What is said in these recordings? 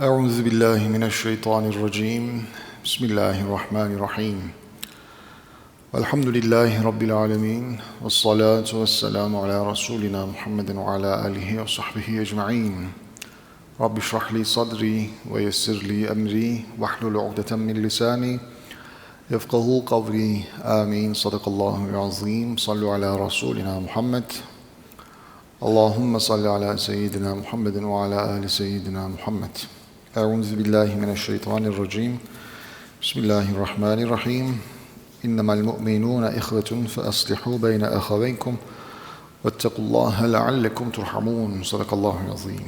أعوذ بالله من الشيطان الرجيم. بسم الله الرحمن الرحيم. الحمد لله رب العالمين والصلاة والسلام على رسولنا محمد وعلى آله وصحبه أجمعين. رب اشرح لي صدري ويسر لي أمري واحلل عقدة من لساني يفقه قولي. آمين. صدق الله العظيم. صلوا على رسولنا محمد. اللهم صل على سيدنا محمد وعلى آل سيدنا محمد. Euzu billahi mineşşeytanirracim. Bismillahirrahmanirrahim. İnnemel mu'minun ihvetun fe aslihu beyne ahaveykum. Vettekullaha leallekum turhamun. Sadakallahu azim.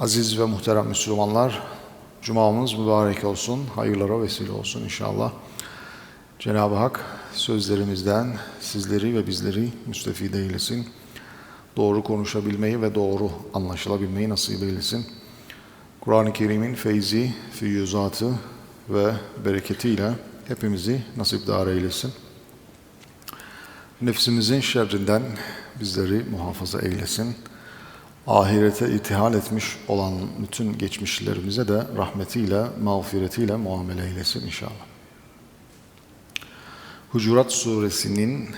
Aziz ve muhterem Müslümanlar, Cuma'mız mübarek olsun, hayırlara vesile olsun inşallah. Cenab-ı Hak sözlerimizden sizleri ve bizleri müstefide eylesin. Doğru konuşabilmeyi ve doğru anlaşılabilmeyi nasip eylesin. Kur'an-ı Kerim'in feyzi, füyüzatı ve bereketiyle hepimizi nasipdar eylesin. Nefsimizin şerrinden bizleri muhafaza eylesin. Ahirete itihal etmiş olan bütün geçmişlerimize de rahmetiyle, mağfiretiyle muamele eylesin inşallah. Hucurat suresinin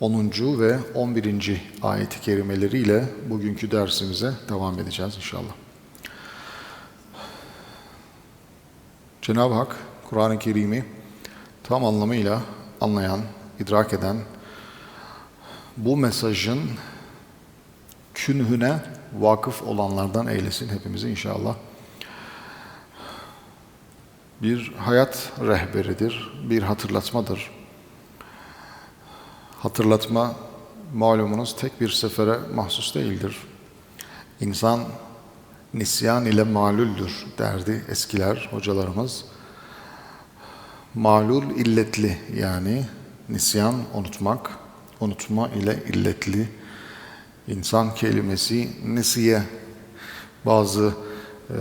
10. ve 11. ayet-i kerimeleriyle bugünkü dersimize devam edeceğiz inşallah. Cenab-ı Hak Kur'an-ı Kerim'i tam anlamıyla anlayan, idrak eden, bu mesajın künhüne vakıf olanlardan eylesin hepimizi inşallah. Bir hayat rehberidir, bir hatırlatmadır. Hatırlatma malumunuz tek bir sefere mahsus değildir. İnsan nisyan ile malüldür derdi eskiler, hocalarımız. Malul illetli yani nisyan unutmak, unutma ile illetli. İnsan kelimesi nesiye bazı e,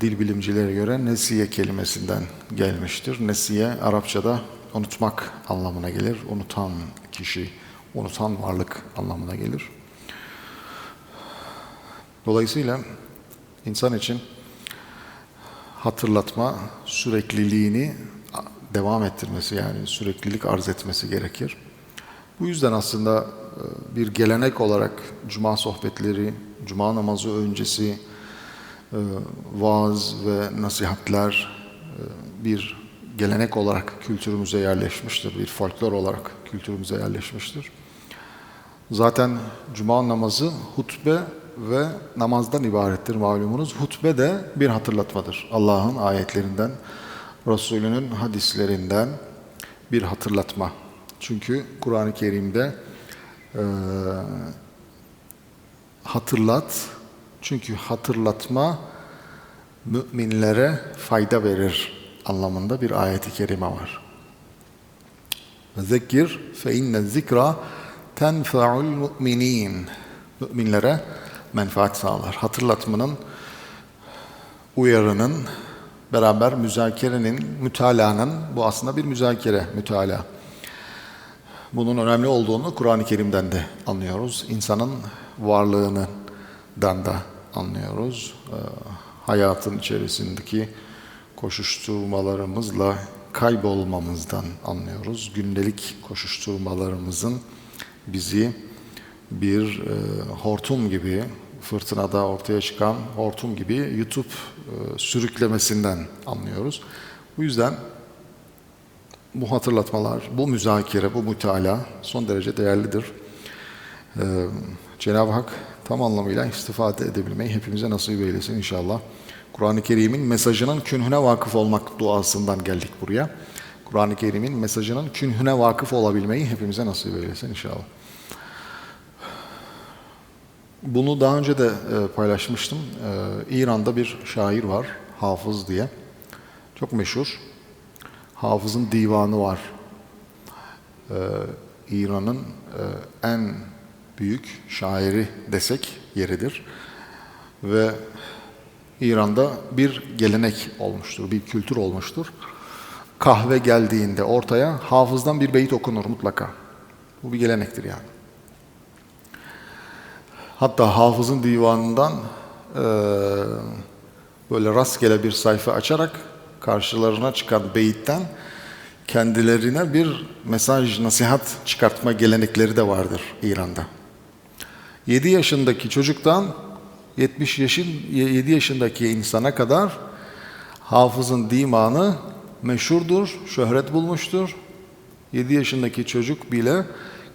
dil bilimcilere göre nesiye kelimesinden gelmiştir. Nesiye Arapçada unutmak anlamına gelir. Unutan kişi, unutan varlık anlamına gelir. Dolayısıyla insan için hatırlatma sürekliliğini devam ettirmesi yani süreklilik arz etmesi gerekir. Bu yüzden aslında bir gelenek olarak cuma sohbetleri, cuma namazı öncesi vaaz ve nasihatler bir gelenek olarak kültürümüze yerleşmiştir. Bir folklor olarak kültürümüze yerleşmiştir. Zaten cuma namazı hutbe ve namazdan ibarettir malumunuz. Hutbe de bir hatırlatmadır. Allah'ın ayetlerinden, Resulünün hadislerinden bir hatırlatma. Çünkü Kur'an-ı Kerim'de e, hatırlat, çünkü hatırlatma müminlere fayda verir anlamında bir ayet-i kerime var. Zekir fe inne zikra tenfa'ul mu'minin. Müminlere menfaat sağlar. Hatırlatmanın, uyarının, beraber müzakerenin, mütalanın, bu aslında bir müzakere, mütala. Bunun önemli olduğunu Kur'an-ı Kerim'den de anlıyoruz. İnsanın varlığından da anlıyoruz. Hayatın içerisindeki koşuşturmalarımızla kaybolmamızdan anlıyoruz. Gündelik koşuşturmalarımızın bizi bir e, hortum gibi, fırtınada ortaya çıkan hortum gibi yutup e, sürüklemesinden anlıyoruz. Bu yüzden bu hatırlatmalar, bu müzakere, bu mütala son derece değerlidir. Ee, Cenab-ı Hak tam anlamıyla istifade edebilmeyi hepimize nasip eylesin inşallah. Kur'an-ı Kerim'in mesajının künhüne vakıf olmak duasından geldik buraya. Kur'an-ı Kerim'in mesajının künhüne vakıf olabilmeyi hepimize nasip eylesin inşallah. Bunu daha önce de e, paylaşmıştım. E, İran'da bir şair var, Hafız diye. Çok meşhur. Hafız'ın divanı var. E, İran'ın en büyük şairi desek yeridir. Ve İran'da bir gelenek olmuştur, bir kültür olmuştur. Kahve geldiğinde ortaya hafızdan bir beyit okunur mutlaka. Bu bir gelenektir yani. Hatta hafızın divanından e, böyle rastgele bir sayfa açarak karşılarına çıkan beyitten kendilerine bir mesaj, nasihat çıkartma gelenekleri de vardır İran'da. 7 yaşındaki çocuktan 70 yaşın 7 yaşındaki insana kadar hafızın dimanı meşhurdur, şöhret bulmuştur. 7 yaşındaki çocuk bile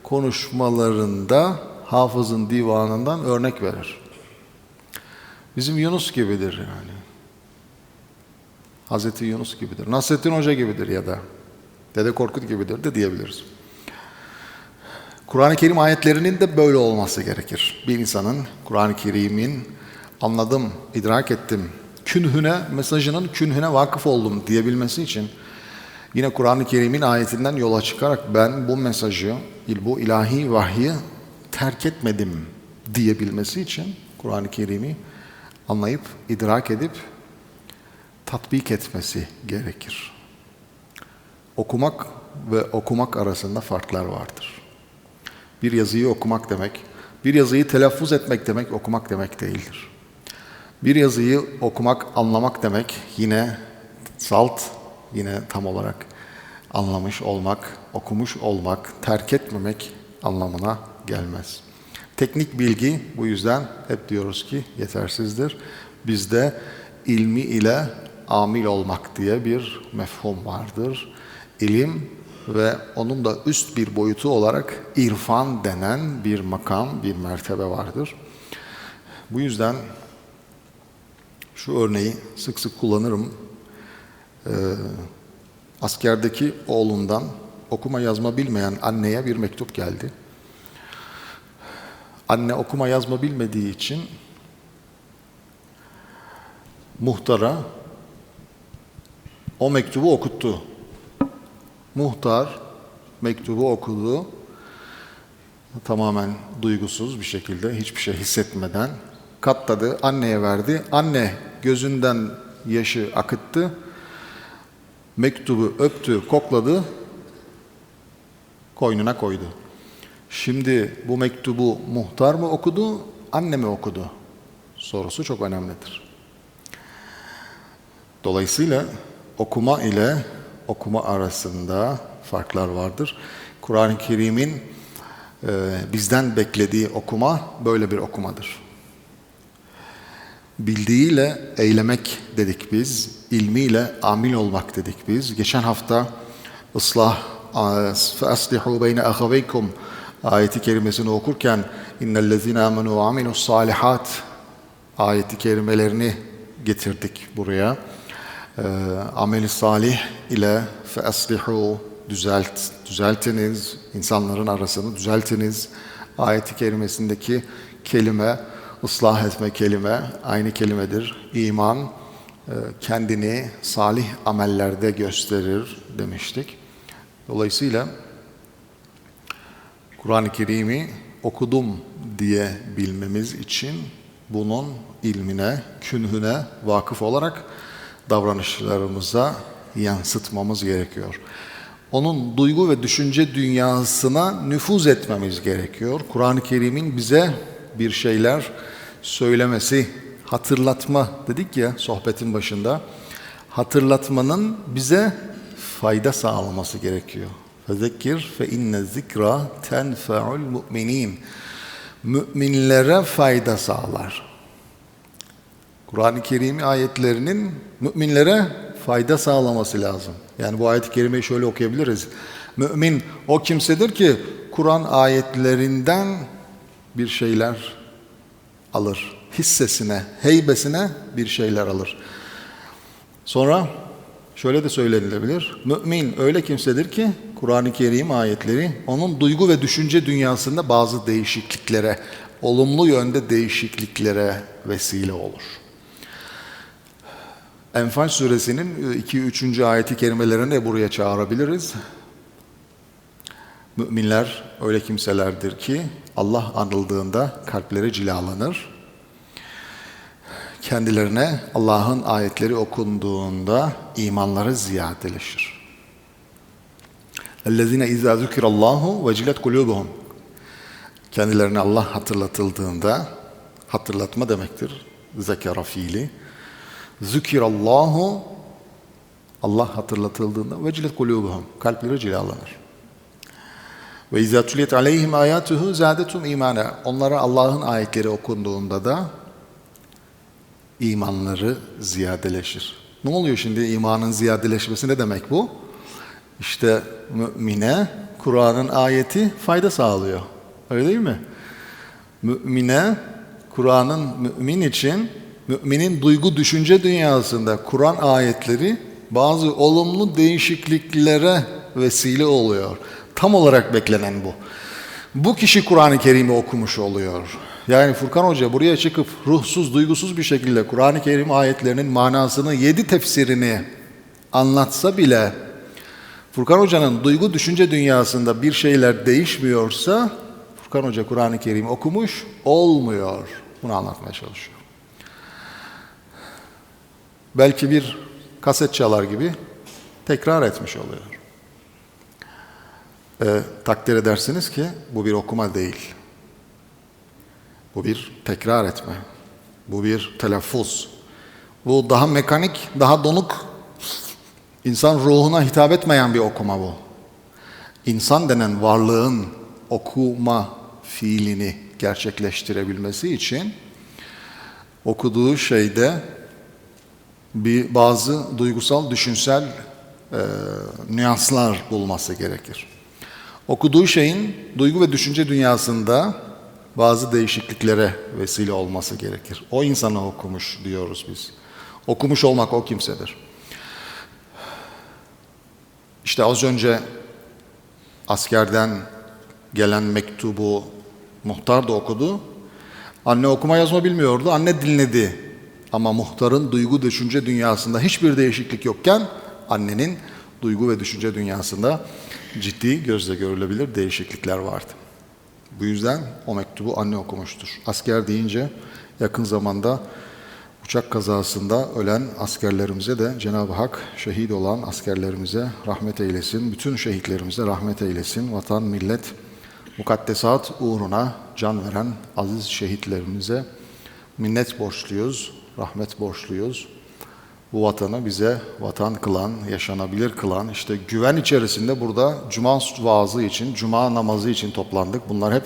konuşmalarında hafızın divanından örnek verir. Bizim Yunus gibidir yani. Hazreti Yunus gibidir. Nasrettin Hoca gibidir ya da Dede Korkut gibidir de diyebiliriz. Kur'an-ı Kerim ayetlerinin de böyle olması gerekir. Bir insanın Kur'an-ı Kerim'in anladım, idrak ettim, künhüne, mesajının künhüne vakıf oldum diyebilmesi için yine Kur'an-ı Kerim'in ayetinden yola çıkarak ben bu mesajı, bu ilahi vahyi terk etmedim diyebilmesi için Kur'an-ı Kerim'i anlayıp, idrak edip tatbik etmesi gerekir. Okumak ve okumak arasında farklar vardır. Bir yazıyı okumak demek, bir yazıyı telaffuz etmek demek okumak demek değildir. Bir yazıyı okumak, anlamak demek yine salt, yine tam olarak anlamış olmak, okumuş olmak, terk etmemek anlamına gelmez. Teknik bilgi bu yüzden hep diyoruz ki yetersizdir. Bizde ilmi ile amil olmak diye bir mefhum vardır. İlim ve onun da üst bir boyutu olarak irfan denen bir makam, bir mertebe vardır. Bu yüzden şu örneği sık sık kullanırım. Ee, askerdeki oğlundan okuma yazma bilmeyen anneye bir mektup geldi. Anne okuma yazma bilmediği için muhtara o mektubu okuttu. Muhtar mektubu okudu. Tamamen duygusuz bir şekilde, hiçbir şey hissetmeden katladı, anneye verdi. Anne gözünden yaşı akıttı. Mektubu öptü, kokladı, koynuna koydu. Şimdi bu mektubu muhtar mı okudu, anne mi okudu? Sorusu çok önemlidir. Dolayısıyla okuma ile okuma arasında farklar vardır. Kur'an-ı Kerim'in e, bizden beklediği okuma böyle bir okumadır. Bildiğiyle eylemek dedik biz, ilmiyle amil olmak dedik biz. Geçen hafta ıslah فَأَصْلِحُوا بَيْنَ أَخَوَيْكُمْ ayeti kerimesini okurken اِنَّ amenu وَعَمِلُوا الصَّالِحَاتِ ayeti kerimelerini getirdik buraya. e, ameli salih ile fe eslihu düzelt, düzeltiniz, insanların arasını düzeltiniz. Ayeti kerimesindeki kelime, ıslah etme kelime aynı kelimedir. İman e, kendini salih amellerde gösterir demiştik. Dolayısıyla Kur'an-ı Kerim'i okudum diye bilmemiz için bunun ilmine, künhüne vakıf olarak davranışlarımıza yansıtmamız gerekiyor. Onun duygu ve düşünce dünyasına nüfuz etmemiz gerekiyor. Kur'an-ı Kerim'in bize bir şeyler söylemesi, hatırlatma dedik ya sohbetin başında. Hatırlatmanın bize fayda sağlaması gerekiyor. Fezekir fe inne zikra tenfe'ul mu'minin. Müminlere fayda sağlar. Kur'an-ı Kerim ayetlerinin müminlere fayda sağlaması lazım. Yani bu ayet-i kerimeyi şöyle okuyabiliriz. Mümin o kimsedir ki Kur'an ayetlerinden bir şeyler alır. Hissesine, heybesine bir şeyler alır. Sonra şöyle de söylenilebilir. Mümin öyle kimsedir ki Kur'an-ı Kerim ayetleri onun duygu ve düşünce dünyasında bazı değişikliklere, olumlu yönde değişikliklere vesile olur. Enfal suresinin 2-3. ayeti kerimelerini de buraya çağırabiliriz. Müminler öyle kimselerdir ki Allah anıldığında kalpleri cilalanır. Kendilerine Allah'ın ayetleri okunduğunda imanları ziyadeleşir. اَلَّذِينَ اِذَا ذُكِرَ اللّٰهُ وَجِلَتْ قُلُوبُهُمْ Kendilerine Allah hatırlatıldığında, hatırlatma demektir. zekera fiili. Zükirallahu Allah hatırlatıldığında vecilet kulubuhum. Kalpleri cilalanır. Ve izâ tuliyet aleyhim âyâtuhu zâdetum imana. Onlara Allah'ın ayetleri okunduğunda da imanları ziyadeleşir. Ne oluyor şimdi imanın ziyadeleşmesi ne demek bu? İşte mümine Kur'an'ın ayeti fayda sağlıyor. Öyle değil mi? Mümine Kur'an'ın mümin için müminin duygu düşünce dünyasında Kur'an ayetleri bazı olumlu değişikliklere vesile oluyor. Tam olarak beklenen bu. Bu kişi Kur'an-ı Kerim'i okumuş oluyor. Yani Furkan Hoca buraya çıkıp ruhsuz, duygusuz bir şekilde Kur'an-ı Kerim ayetlerinin manasını, yedi tefsirini anlatsa bile Furkan Hoca'nın duygu düşünce dünyasında bir şeyler değişmiyorsa Furkan Hoca Kur'an-ı Kerim okumuş olmuyor. Bunu anlatmaya çalışıyor. Belki bir kaset çalar gibi tekrar etmiş oluyor. Ee, takdir edersiniz ki bu bir okuma değil. Bu bir tekrar etme. Bu bir telaffuz. Bu daha mekanik, daha donuk, insan ruhuna hitap etmeyen bir okuma bu. İnsan denen varlığın okuma fiilini gerçekleştirebilmesi için okuduğu şeyde bir bazı duygusal, düşünsel e, nüanslar bulması gerekir. Okuduğu şeyin duygu ve düşünce dünyasında bazı değişikliklere vesile olması gerekir. O insanı okumuş diyoruz biz. Okumuş olmak o kimsedir. İşte az önce askerden gelen mektubu muhtar da okudu. Anne okuma yazma bilmiyordu. Anne dinledi. Ama muhtarın duygu düşünce dünyasında hiçbir değişiklik yokken annenin duygu ve düşünce dünyasında ciddi gözle görülebilir değişiklikler vardı. Bu yüzden o mektubu anne okumuştur. Asker deyince yakın zamanda uçak kazasında ölen askerlerimize de Cenab-ı Hak şehit olan askerlerimize rahmet eylesin. Bütün şehitlerimize rahmet eylesin. Vatan, millet, mukaddesat uğruna can veren aziz şehitlerimize minnet borçluyuz, rahmet borçluyuz. Bu vatanı bize vatan kılan, yaşanabilir kılan, işte güven içerisinde burada cuma vaazı için, cuma namazı için toplandık. Bunlar hep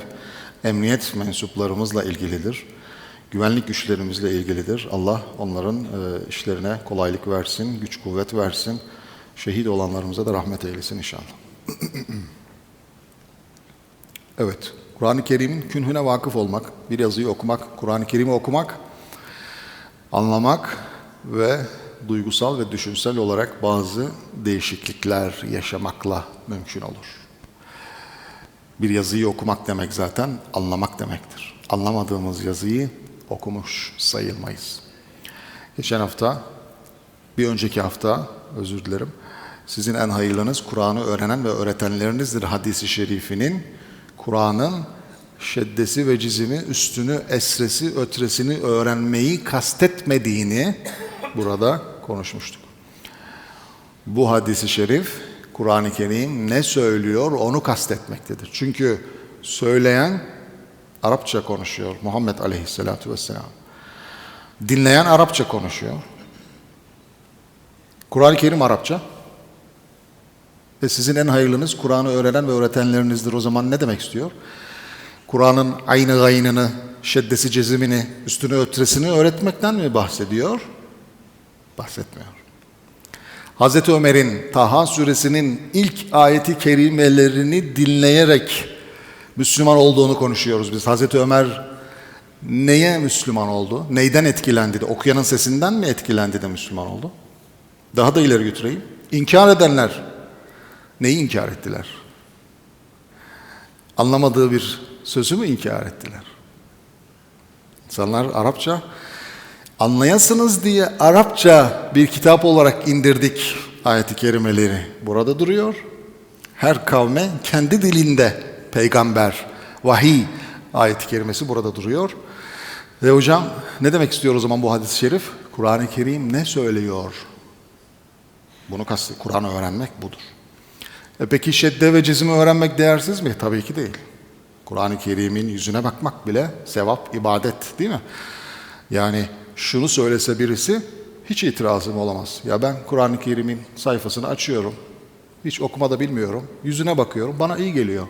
emniyet mensuplarımızla ilgilidir. Güvenlik güçlerimizle ilgilidir. Allah onların e, işlerine kolaylık versin, güç kuvvet versin. Şehit olanlarımıza da rahmet eylesin inşallah. evet, Kur'an-ı Kerim'in künhüne vakıf olmak, bir yazıyı okumak, Kur'an-ı Kerim'i okumak, anlamak ve duygusal ve düşünsel olarak bazı değişiklikler yaşamakla mümkün olur. Bir yazıyı okumak demek zaten anlamak demektir. Anlamadığımız yazıyı okumuş sayılmayız. Geçen hafta, bir önceki hafta, özür dilerim, sizin en hayırlınız Kur'an'ı öğrenen ve öğretenlerinizdir hadisi şerifinin Kur'an'ın şeddesi ve cizimi, üstünü, esresi, ötresini öğrenmeyi kastetmediğini burada konuşmuştuk. Bu hadisi şerif Kur'an-ı Kerim ne söylüyor onu kastetmektedir. Çünkü söyleyen Arapça konuşuyor Muhammed Aleyhisselatü Vesselam. Dinleyen Arapça konuşuyor. Kur'an-ı Kerim Arapça. Ve sizin en hayırlınız Kur'an'ı öğrenen ve öğretenlerinizdir. O zaman ne demek istiyor? Kur'an'ın aynı gaynını, şeddesi cezimini, üstünü ötresini öğretmekten mi bahsediyor? Bahsetmiyor. Hazreti Ömer'in Taha suresinin ilk ayeti kerimelerini dinleyerek Müslüman olduğunu konuşuyoruz biz. Hazreti Ömer neye Müslüman oldu? Neyden etkilendi de? Okuyanın sesinden mi etkilendi de Müslüman oldu? Daha da ileri götüreyim. İnkar edenler neyi inkar ettiler? Anlamadığı bir sözü mü inkar ettiler? İnsanlar Arapça anlayasınız diye Arapça bir kitap olarak indirdik ayeti kerimeleri. Burada duruyor. Her kavme kendi dilinde peygamber, vahiy ayeti kerimesi burada duruyor. Ve hocam ne demek istiyor o zaman bu hadis-i şerif? Kur'an-ı Kerim ne söylüyor? Bunu kastı. Kur'an'ı öğrenmek budur. E peki şedde ve cizimi öğrenmek değersiz mi? Tabii ki değil. Kur'an-ı Kerim'in yüzüne bakmak bile sevap, ibadet değil mi? Yani şunu söylese birisi hiç itirazım olamaz. Ya ben Kur'an-ı Kerim'in sayfasını açıyorum. Hiç okumada bilmiyorum. Yüzüne bakıyorum. Bana iyi geliyor.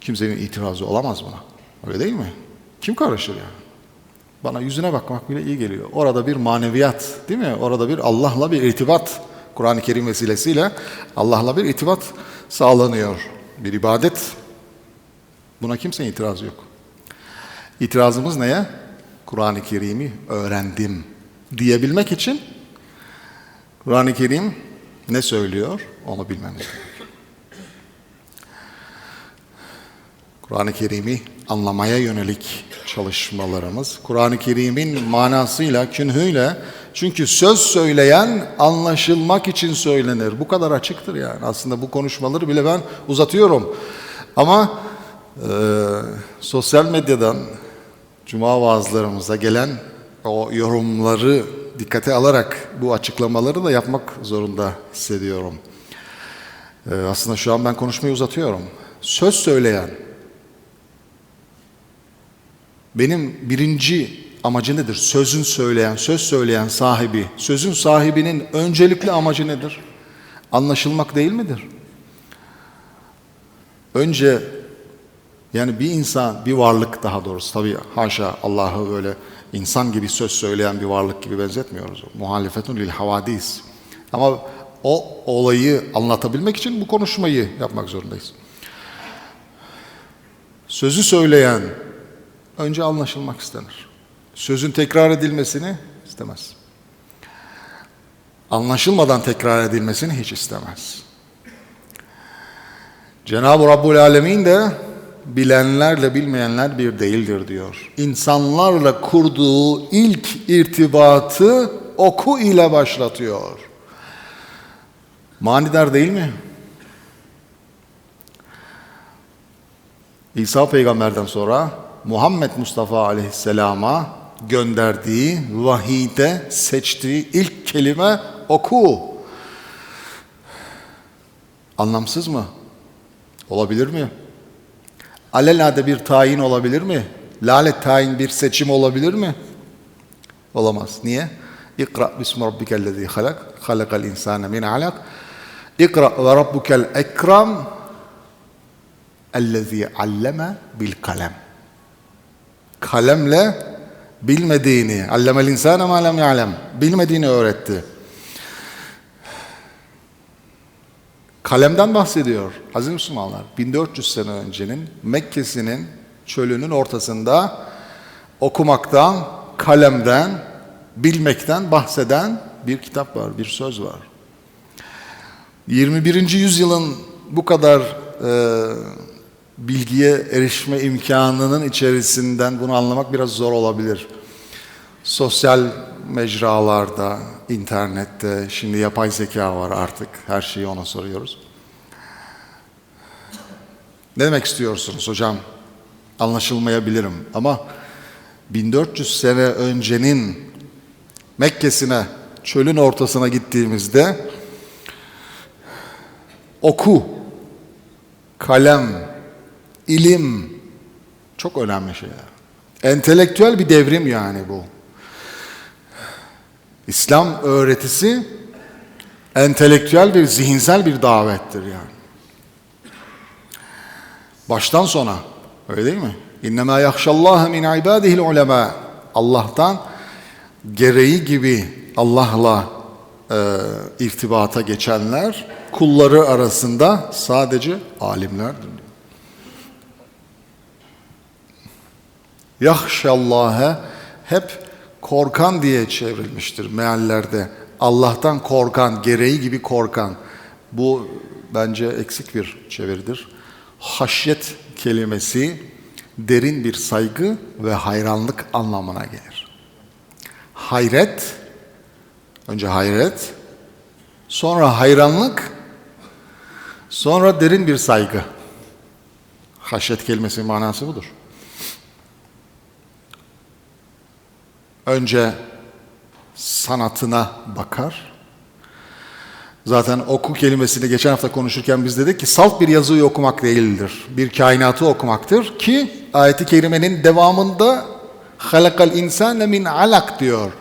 Kimsenin itirazı olamaz buna. Öyle değil mi? Kim karışır yani? Bana yüzüne bakmak bile iyi geliyor. Orada bir maneviyat değil mi? Orada bir Allah'la bir irtibat. Kur'an-ı Kerim vesilesiyle Allah'la bir irtibat sağlanıyor. Bir ibadet. Buna kimsenin itirazı yok. İtirazımız neye? Kur'an-ı Kerim'i öğrendim diyebilmek için Kur'an-ı Kerim ne söylüyor onu bilmemiz gerekiyor. Kur'an-ı Kerim'i anlamaya yönelik çalışmalarımız, Kur'an-ı Kerim'in manasıyla, künhüyle, çünkü söz söyleyen anlaşılmak için söylenir. Bu kadar açıktır yani. Aslında bu konuşmaları bile ben uzatıyorum. Ama e, sosyal medyadan, cuma vaazlarımıza gelen o yorumları dikkate alarak bu açıklamaları da yapmak zorunda hissediyorum. E, aslında şu an ben konuşmayı uzatıyorum. Söz söyleyen, benim birinci amacı nedir? Sözün söyleyen, söz söyleyen sahibi, sözün sahibinin öncelikli amacı nedir? Anlaşılmak değil midir? Önce yani bir insan, bir varlık daha doğrusu tabii haşa Allah'ı böyle insan gibi söz söyleyen bir varlık gibi benzetmiyoruz. Muhalefetun lil havadis. Ama o olayı anlatabilmek için bu konuşmayı yapmak zorundayız. Sözü söyleyen önce anlaşılmak istenir. Sözün tekrar edilmesini istemez. Anlaşılmadan tekrar edilmesini hiç istemez. Cenab-ı Rabbul Alemin de bilenlerle bilmeyenler bir değildir diyor. İnsanlarla kurduğu ilk irtibatı oku ile başlatıyor. Manidar değil mi? İsa peygamberden sonra Muhammed Mustafa aleyhisselama gönderdiği, vahide seçtiği ilk kelime oku. Anlamsız mı? Olabilir mi? Alelade bir tayin olabilir mi? Lalet tayin bir seçim olabilir mi? Olamaz. Niye? İkra bismi rabbikellezi halak, halakal insane min alak. İkra ve rabbukel ekram ellezi alleme bil kalem. Kalemle bilmediğini, allemel insane ma lem ya'lem, bilmediğini öğretti. Kalemden bahsediyor aziz Müslümanlar. 1400 sene öncenin Mekke'sinin çölünün ortasında okumaktan, kalemden, bilmekten bahseden bir kitap var, bir söz var. 21. yüzyılın bu kadar e, bilgiye erişme imkanının içerisinden bunu anlamak biraz zor olabilir. Sosyal mecralarda, internette, şimdi yapay zeka var artık. Her şeyi ona soruyoruz. Ne demek istiyorsunuz hocam? Anlaşılmayabilirim ama 1400 sene öncenin Mekke'sine, çölün ortasına gittiğimizde oku, kalem, ilim çok önemli şeyler. Entelektüel bir devrim yani bu. İslam öğretisi entelektüel bir, zihinsel bir davettir yani. Baştan sona, öyle değil mi? İnnemâ yakşallâhe min ibâdihil ulemâ. Allah'tan gereği gibi Allah'la e, irtibata geçenler kulları arasında sadece alimlerdir. Yahşallâhe hep korkan diye çevrilmiştir meallerde. Allah'tan korkan, gereği gibi korkan. Bu bence eksik bir çeviridir. Haşyet kelimesi derin bir saygı ve hayranlık anlamına gelir. Hayret, önce hayret, sonra hayranlık, sonra derin bir saygı. Haşyet kelimesinin manası budur. Önce sanatına bakar. Zaten oku kelimesini geçen hafta konuşurken biz dedik ki salt bir yazıyı okumak değildir. Bir kainatı okumaktır ki ayeti kerimenin devamında Halakal insane min alak diyor.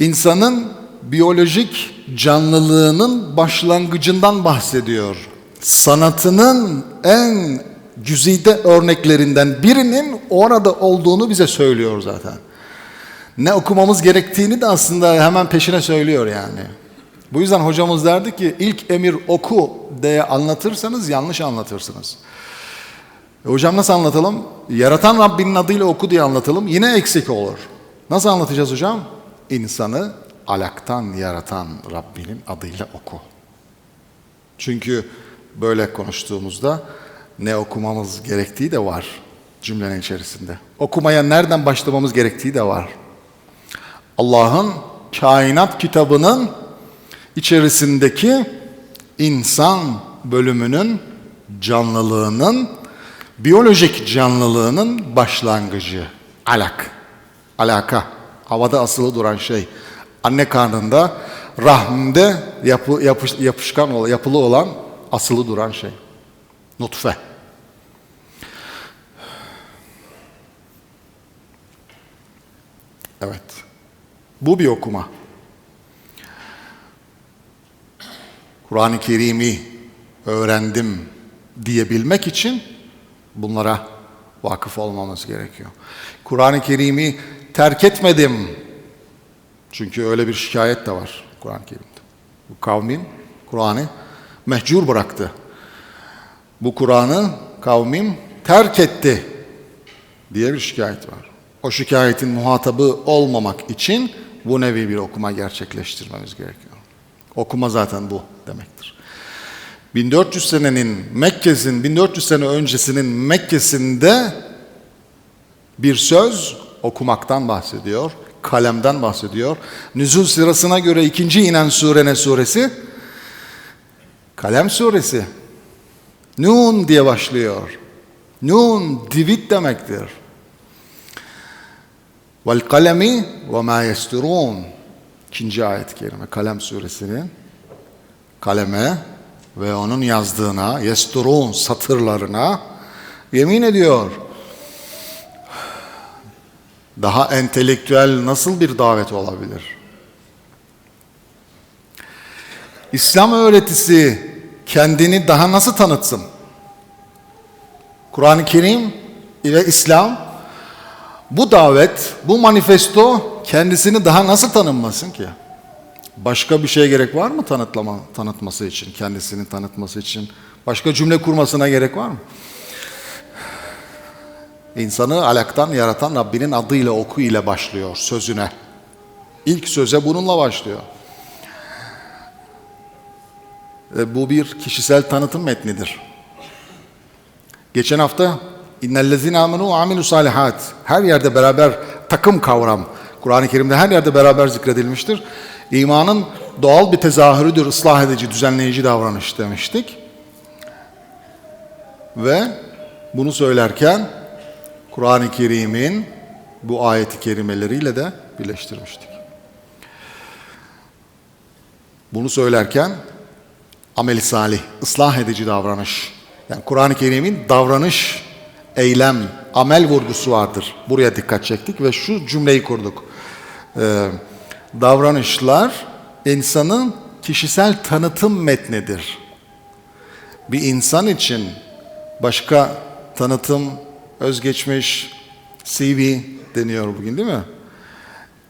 İnsanın biyolojik canlılığının başlangıcından bahsediyor. Sanatının en güzide örneklerinden birinin orada olduğunu bize söylüyor zaten. Ne okumamız gerektiğini de aslında hemen peşine söylüyor yani. Bu yüzden hocamız derdi ki ilk emir oku diye anlatırsanız yanlış anlatırsınız. E hocam nasıl anlatalım? Yaratan Rabbinin adıyla oku diye anlatalım. Yine eksik olur. Nasıl anlatacağız hocam? İnsanı alaktan yaratan Rabbinin adıyla oku. Çünkü böyle konuştuğumuzda ne okumamız gerektiği de var cümlenin içerisinde. Okumaya nereden başlamamız gerektiği de var. Allah'ın kainat kitabının içerisindeki insan bölümünün canlılığının biyolojik canlılığının başlangıcı. Alak. Alaka. Havada asılı duran şey. Anne karnında rahminde yapı, yapış, yapışkan yapılı olan asılı duran şey. Nutfe. Evet. Bu bir okuma. Kur'an-ı Kerim'i öğrendim diyebilmek için bunlara vakıf olmamız gerekiyor. Kur'an-ı Kerim'i terk etmedim. Çünkü öyle bir şikayet de var Kur'an-ı Kerim'de. Bu kavmin Kur'an'ı mehcur bıraktı. Bu Kur'an'ı kavmim terk etti diye bir şikayet var. O şikayetin muhatabı olmamak için bu nevi bir okuma gerçekleştirmemiz gerekiyor. Okuma zaten bu demektir. 1400 senenin Mekke'sin, 1400 sene öncesinin Mekke'sinde bir söz okumaktan bahsediyor, kalemden bahsediyor. Nüzul sırasına göre ikinci inen sure ne suresi? Kalem suresi. Nun diye başlıyor. Nun divit demektir. Vel kalemi ve ma yesturun. İkinci ayet-i Kalem suresinin kaleme ve onun yazdığına, yesturun satırlarına yemin ediyor. Daha entelektüel nasıl bir davet olabilir? İslam öğretisi kendini daha nasıl tanıtsın? Kur'an-ı Kerim ve İslam bu davet, bu manifesto kendisini daha nasıl tanınmasın ki? Başka bir şeye gerek var mı tanıtlama, tanıtması için, kendisini tanıtması için? Başka cümle kurmasına gerek var mı? İnsanı alaktan yaratan Rabbinin adıyla oku ile başlıyor sözüne. İlk söze bununla başlıyor. E, bu bir kişisel tanıtım metnidir. Geçen hafta İnnellezine amenu amilu salihat. Her yerde beraber takım kavram. Kur'an-ı Kerim'de her yerde beraber zikredilmiştir. İmanın doğal bir tezahürüdür, ıslah edici, düzenleyici davranış demiştik. Ve bunu söylerken Kur'an-ı Kerim'in bu ayeti kerimeleriyle de birleştirmiştik. Bunu söylerken amel salih, ıslah edici davranış. Yani Kur'an-ı Kerim'in davranış, eylem, amel vurgusu vardır. Buraya dikkat çektik ve şu cümleyi kurduk. Ee, davranışlar insanın kişisel tanıtım metnidir. Bir insan için başka tanıtım, özgeçmiş, CV deniyor bugün değil mi?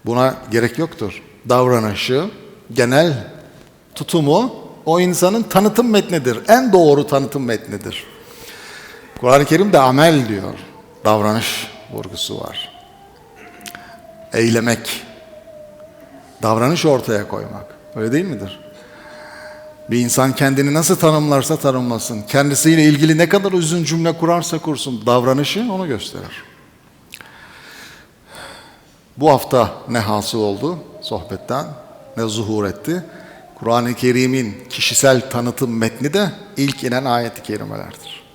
Buna gerek yoktur. Davranışı, genel tutumu o insanın tanıtım metnidir. En doğru tanıtım metnidir. Kur'an-ı Kerim'de amel diyor. Davranış vurgusu var. Eylemek. Davranış ortaya koymak. Öyle değil midir? Bir insan kendini nasıl tanımlarsa tanımlasın, kendisiyle ilgili ne kadar uzun cümle kurarsa kursun, davranışı onu gösterir. Bu hafta ne hasıl oldu sohbetten, ne zuhur etti? Kur'an-ı Kerim'in kişisel tanıtım metni de ilk inen ayet-i kerimelerdir.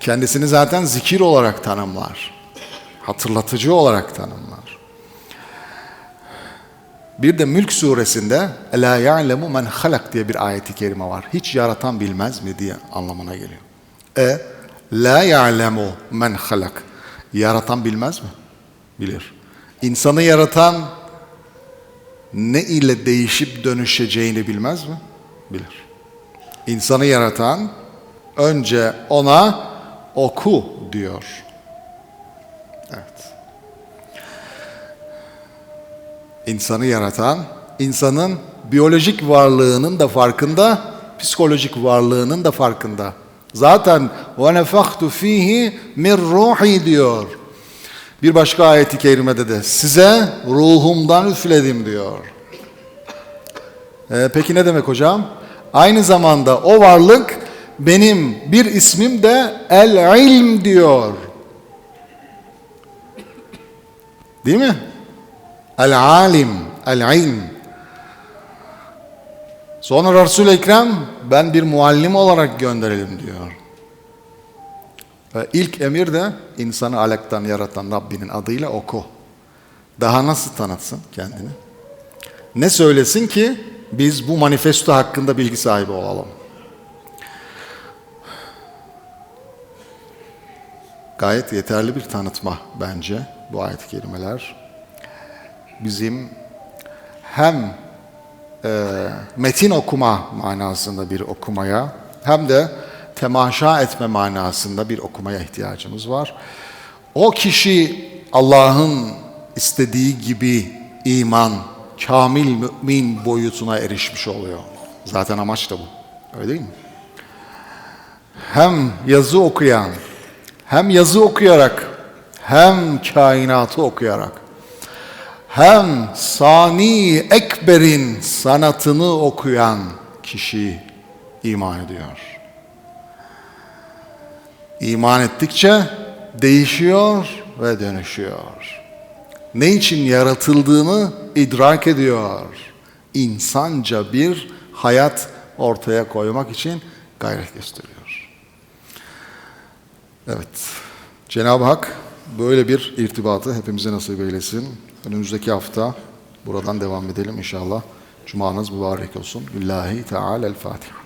Kendisini zaten zikir olarak tanımlar. Hatırlatıcı olarak tanımlar. Bir de Mülk suresinde Ela ya'lemu men halak diye bir ayeti kerime var. Hiç yaratan bilmez mi diye anlamına geliyor. E la ya'lemu men halak. Yaratan bilmez mi? Bilir. İnsanı yaratan ne ile değişip dönüşeceğini bilmez mi? Bilir. İnsanı yaratan önce ona oku diyor. Evet. İnsanı yaratan, insanın biyolojik varlığının da farkında, psikolojik varlığının da farkında. Zaten ve nefaktu fihi min ruhi diyor. Bir başka ayeti kerimede de size ruhumdan üfledim diyor. Ee, peki ne demek hocam? Aynı zamanda o varlık benim bir ismim de el-ilm diyor. Değil mi? El-alim, el-ilm. Sonra Resul-i Ekrem ben bir muallim olarak gönderelim diyor. Ve ilk emir de insanı alaktan yaratan Rabbinin adıyla oku. Daha nasıl tanıtsın kendini? Ne söylesin ki biz bu manifesto hakkında bilgi sahibi olalım? Gayet yeterli bir tanıtma bence bu ayet-i kerimeler. Bizim hem e, metin okuma manasında bir okumaya hem de temaşa etme manasında bir okumaya ihtiyacımız var. O kişi Allah'ın istediği gibi iman, kamil mümin boyutuna erişmiş oluyor. Zaten amaç da bu. Öyle değil mi? Hem yazı okuyan, hem yazı okuyarak, hem kainatı okuyarak, hem Sani Ekber'in sanatını okuyan kişi iman ediyor. İman ettikçe değişiyor ve dönüşüyor. Ne için yaratıldığını idrak ediyor. İnsanca bir hayat ortaya koymak için gayret gösteriyor. Evet, Cenab-ı Hak böyle bir irtibatı hepimize nasip eylesin. Önümüzdeki hafta buradan devam edelim inşallah. Cumanız mübarek olsun. Lillahi Teala'l-Fatiha.